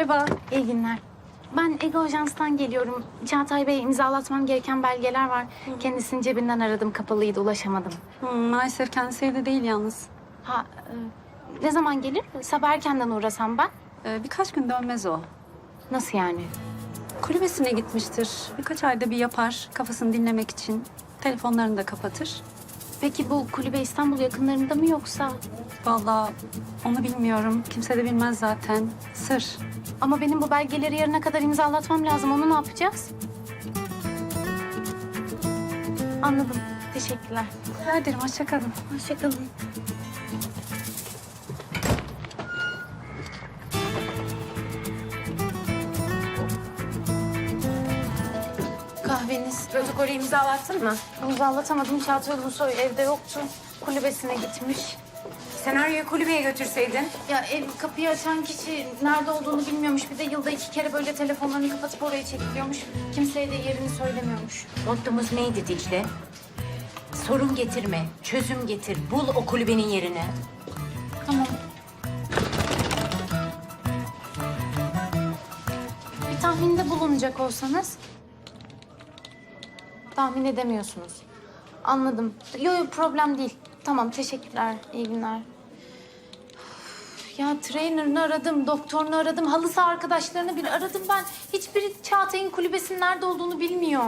Merhaba. İyi günler. Ben Ego Ajans'tan geliyorum. Çağatay Bey imzalatmam gereken belgeler var. Kendisini cebinden aradım. Kapalıydı, ulaşamadım. Hmm, maalesef kendisi evde değil yalnız. Ha, e, ne zaman gelir? Sabah erkenden uğrasam ben. Ee, birkaç gün dönmez o. Nasıl yani? Kulübesine gitmiştir. Birkaç ayda bir yapar kafasını dinlemek için. Telefonlarını da kapatır. Peki bu kulübe İstanbul yakınlarında mı yoksa? Vallahi onu bilmiyorum. Kimse de bilmez zaten. Sır. Ama benim bu belgeleri yarına kadar imzalatmam lazım. Onu ne yapacağız? Anladım. Teşekkürler. Rica ederim. Hoşça kalın. Hoşçakalın. Kahveniz. Protokolü imzalattın mı? İmzalatamadım. Çağatay Ulusoy evde yoktu. Kulübesine gitmiş. Senaryoyu kulübeye götürseydin. Ya ev kapıyı açan kişi nerede olduğunu bilmiyormuş. Bir de yılda iki kere böyle telefonlarını kapatıp oraya çekiliyormuş. Kimseye de yerini söylemiyormuş. Mottomuz neydi Dicle? Sorun getirme, çözüm getir. Bul o kulübenin yerini. Tamam. Bir tahminde bulunacak olsanız. Tahmin edemiyorsunuz. Anladım. Yok yok problem değil. Tamam teşekkürler. İyi günler. Ya trainer'ını aradım, doktorunu aradım, halı saha arkadaşlarını bile aradım ben. Hiçbiri Çağatay'ın kulübesinin nerede olduğunu bilmiyor.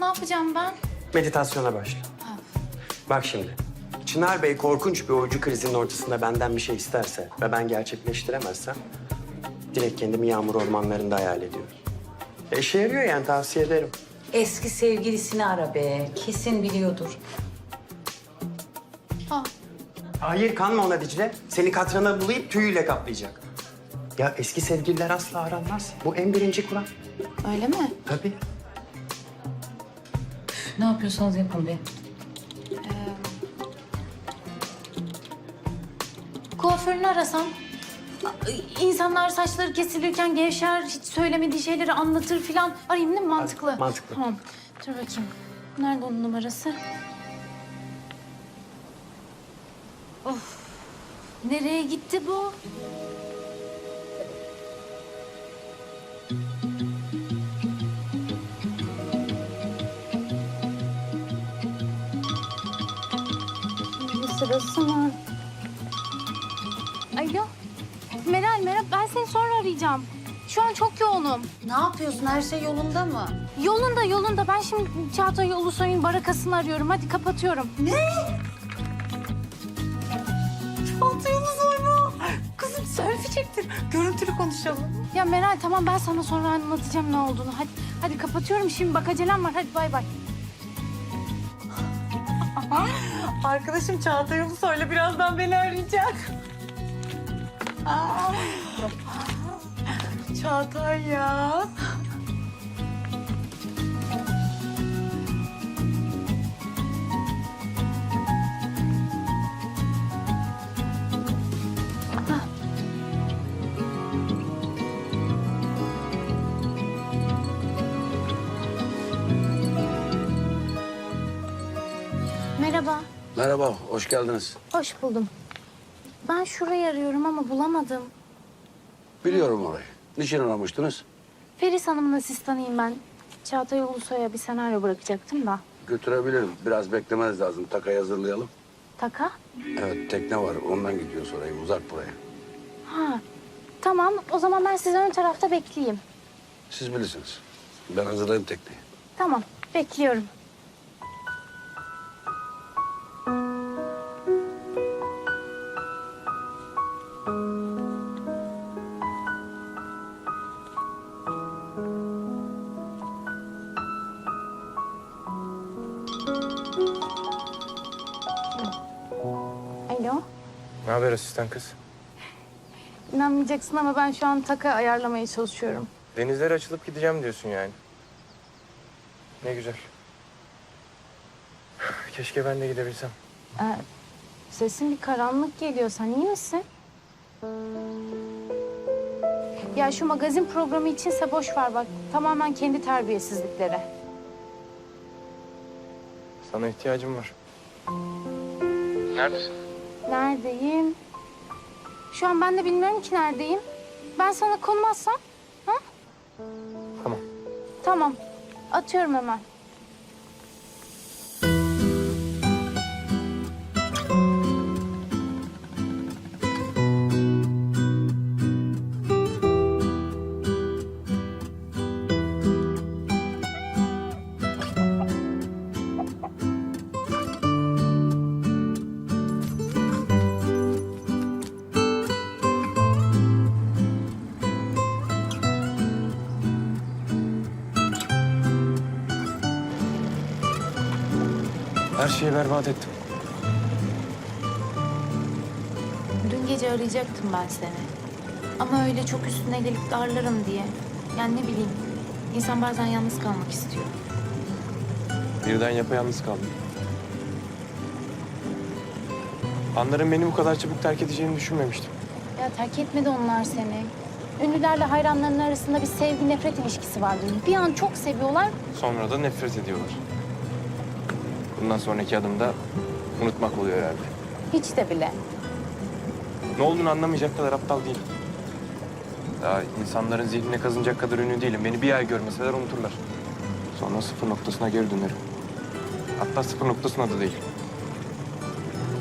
Ne yapacağım ben? Meditasyona başla. Bak şimdi. Çınar Bey korkunç bir oyuncu krizinin ortasında benden bir şey isterse ve ben gerçekleştiremezsem direkt kendimi yağmur ormanlarında hayal ediyorum. E, işe yarıyor yani tavsiye ederim. Eski sevgilisini ara be. Kesin biliyordur. Ha, Hayır kanma ona Dicle. Seni katrana bulayıp tüyüyle kaplayacak. Ya eski sevgililer asla aranmaz. Bu en birinci kural. öyle mi? Tabii. Ne yapıyorsanız yapın be. Kuaförünü arasam. İnsanlar saçları kesilirken gevşer, hiç söylemediği şeyleri anlatır filan. Arayayım değil mi? Mantıklı. mantıklı. Tamam. Dur bakayım. Nerede onun numarası? Of. Nereye gitti bu? Bir sırası mı? Alo. Meral, Meral ben seni sonra arayacağım. Şu an çok yoğunum. Ne yapıyorsun? Her şey yolunda mı? Yolunda yolunda. Ben şimdi Çağatay Ulusoy'un barakasını arıyorum. Hadi kapatıyorum. Altı Ulusoy mu? Kızım selfie çektir. Görüntülü konuşalım. Ya Meral tamam ben sana sonra anlatacağım ne olduğunu. Hadi hadi kapatıyorum şimdi bak acelem var. Hadi bay bay. Arkadaşım Çağatay Ulusoy'la birazdan beni arayacak. Aa. Çağatay ya. Merhaba. Hoş geldiniz. Hoş buldum. Ben şurayı arıyorum ama bulamadım. Biliyorum orayı. Niçin aramıştınız? Feris Hanım'ın asistanıyım ben. Çağatay Ulusoy'a bir senaryo bırakacaktım da. Götürebilirim. Biraz beklemeniz lazım. Takayı hazırlayalım. Taka? Evet, tekne var. Ondan gidiyoruz oraya. Uzak buraya. Ha. Tamam o zaman ben sizi ön tarafta bekleyeyim. Siz bilirsiniz. Ben hazırlayayım tekneyi. Tamam bekliyorum. Ne haber asistan kız? İnanmayacaksın ama ben şu an taka ayarlamaya çalışıyorum. Denizlere açılıp gideceğim diyorsun yani. Ne güzel. Keşke ben de gidebilsem. Ee, sesin bir karanlık geliyor. Sen iyi misin? Ya şu magazin programı içinse boş ver bak. Tamamen kendi terbiyesizlikleri. Sana ihtiyacım var. Neredesin? Neredeyim? Şu an ben de bilmiyorum ki neredeyim. Ben sana konum atsam? Ha? Tamam. Tamam. Atıyorum hemen. Her şeyi berbat ettim. Dün gece arayacaktım ben seni. Ama öyle çok üstüne gelip darlarım diye. Yani ne bileyim. İnsan bazen yalnız kalmak istiyor. Birden yapayalnız kaldım. Anların beni bu kadar çabuk terk edeceğini düşünmemiştim. Ya terk etmedi onlar seni. Ünlülerle hayranlarının arasında bir sevgi nefret ilişkisi vardır. Bir an çok seviyorlar. Sonra da nefret ediyorlar. Bundan sonraki adım da unutmak oluyor herhalde. Hiç de bile. Ne olduğunu anlamayacak kadar aptal değilim. Daha insanların zihnine kazınacak kadar ünlü değilim. Beni bir ay görmeseler unuturlar. Sonra sıfır noktasına geri dönerim. Hatta sıfır noktasına da değil.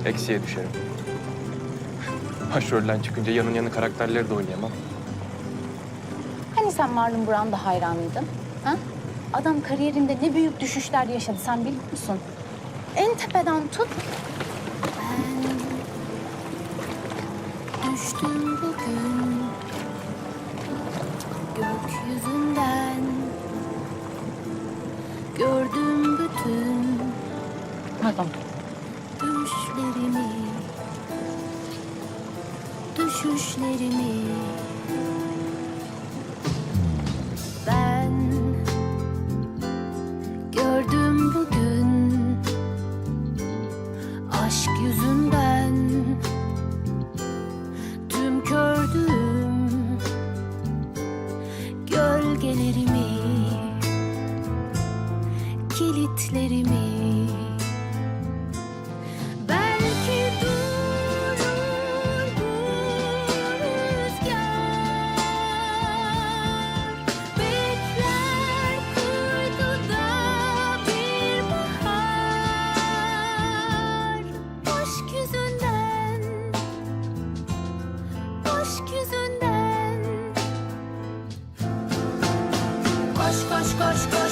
Eksiye düşerim. Başrolden çıkınca yanın yanı karakterleri de oynayamam. Hani sen Marlon Brando hayranıydın? Ha? Adam kariyerinde ne büyük düşüşler yaşadı sen biliyor musun? En tepeden tut. Düştüm bugün gökyüzünden Gördüm bütün Pardon. düşlerimi Düşüşlerimi koş koş